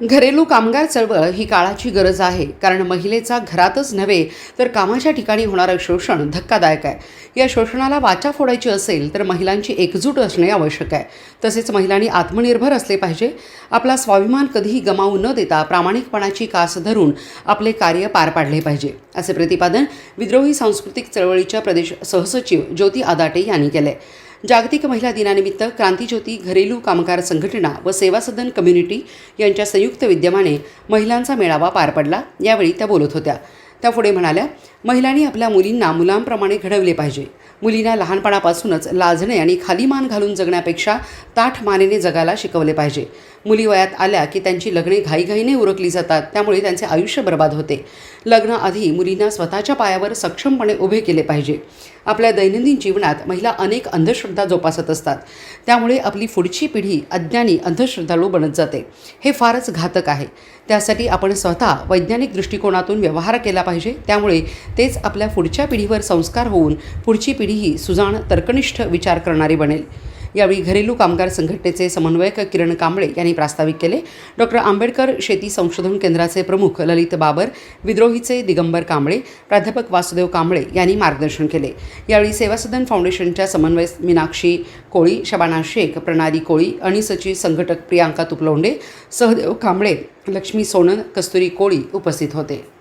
घरेलू कामगार चळवळ ही काळाची गरज आहे. कारण महिलेचा घरातच नव्हे तर कामाच्या ठिकाणी होणारं शोषण धक्कादायक आहे. या शोषणाला वाचा फोडायची असेल तर महिलांची एकजूट असणे आवश्यक आहे. तसेच महिलांनी आत्मनिर्भर असले पाहिजे. आपला स्वाभिमान कधीही गमावू न देता प्रामाणिकपणाची कास धरून आपले कार्य पार पाडले पाहिजे असे प्रतिपादन विद्रोही सांस्कृतिक चळवळीच्या प्रदेश सहसचिव ज्योती आदाटे यांनी केले जागतिक महिला दिनानिमित्त क्रांतीज्योती घरेलू कामगार संघटना व सेवा सदन कम्युनिटी यांच्या संयुक्त विद्यमाने महिलांचा मेळावा पार पडला. यावेळी त्या बोलत होत्या. त्या पुढे म्हणाल्या महिलांनी आपल्या मुलींना मुलांप्रमाणे घडवले पाहिजे. मुलींना लहानपणापासूनच लाजणे आणि खाली मान घालून जगण्यापेक्षा ताठ मानेने जगायला शिकवले पाहिजे. मुली वयात आल्या की त्यांची लग्ने घाईघाईने उरकली जातात. त्यामुळे त्यांचे आयुष्य बर्बाद होते. लग्नाआधी मुलींना स्वतःच्या पायावर सक्षमपणे उभे केले पाहिजे. आपल्या दैनंदिन जीवनात महिला अनेक अंधश्रद्धा जोपासत असतात. त्यामुळे आपली पुढची पिढी अज्ञानी अंधश्रद्धाळू बनत जाते. हे फारच घातक आहे. त्यासाठी आपण स्वतः वैज्ञानिक दृष्टिकोनातून व्यवहार केला पाहिजे. त्यामुळे तेच आपल्या पुढच्या पिढीवर संस्कार होऊन पुढची पिढीही सुजाण तर्कनिष्ठ विचार करणारी बनेल. यावेळी घरेलू कामगार संघटनेचे समन्वयक किरण कांबळे यांनी प्रास्ताविक केले. डॉक्टर आंबेडकर शेती संशोधन केंद्राचे प्रमुख ललित बाबर विद्रोहीचे दिगंबर कांबळे प्राध्यापक वासुदेव कांबळे यांनी मार्गदर्शन केले. यावेळी सेवासदन फाउंडेशनच्या समन्वय मीनाक्षी कोळी शबाना शेख प्रणाली कोळी अणिसची संघटक प्रियांका तुपलोंडे सहदेव कांबळे लक्ष्मी सोनन कस्तुरी कोळी उपस्थित होते.